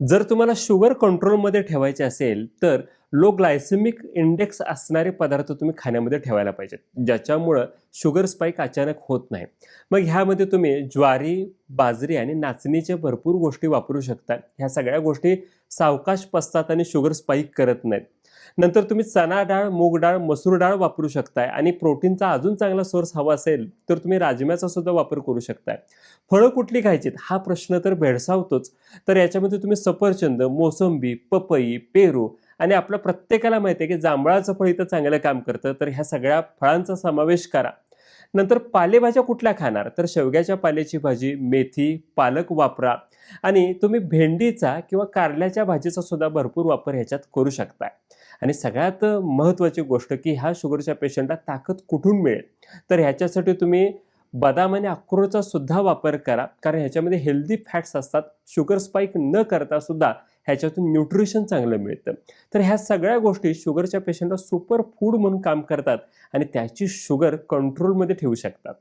जर तुम्हाला शुगर कंट्रोलमध्ये ठेवायचे असेल तर लो ग्लायसेमिक इंडेक्स असणारे पदार्थ तुम्ही खाण्यामध्ये ठेवायला पाहिजेत ज्याच्यामुळं शुगर स्पाईक अचानक होत नाही. मग ह्यामध्ये तुम्ही ज्वारी बाजरी आणि नाचणीच्या भरपूर गोष्टी वापरू शकता. ह्या सगळ्या गोष्टी सावकाश पसतात आणि शुगर स्पाईक करत नाहीत. नंतर तुम्ही चणा डाळ मूग डाळ मसूर डाळ वापरू शकताय आणि प्रोटीनचा अजून चांगला सोर्स हवा असेल तर तुम्ही राजम्याचा सुद्धा वापर करू शकताय. फळं कुठली खायचीत? हा प्रश्न तर भेडसावतोच. तर याच्यामध्ये तुम्ही सफरचंद मोसंबी पपई पेरू आणि आपल्या प्रत्येकाला माहिती आहे की जांभळाचं फळ इथं चांगलं काम करतं. तर ह्या सगळ्या फळांचा समावेश करा. नंतर पालेभाज्या कुठल्या खाणार? तर शेवग्याच्या पाल्याची भाजी मेथी पालक वापरा. आणि तुम्ही भेंडीचा किंवा कारल्याच्या भाजीचा सुद्धा भरपूर वापर ह्याच्यात करू शकता आणि सगळ्यात महत्त्वाची गोष्ट की ह्या शुगरच्या पेशंटला ताकद कुठून मिळेल? तर ह्याच्यासाठी तुम्ही बदाम आणि अक्रोडचा सुद्धा वापर करा. कारण ह्याच्यामध्ये हेल्दी फॅट्स असतात. शुगर स्पाईक न करता सुद्धा ह्याच्यातून न्यूट्रिशन चांगलं मिळतं. तर ह्या सगळ्या गोष्टी शुगरच्या पेशंटला सुपर फूड म्हणून काम करतात. आणि त्याची शुगर कंट्रोलमध्ये ठेवू शकतात.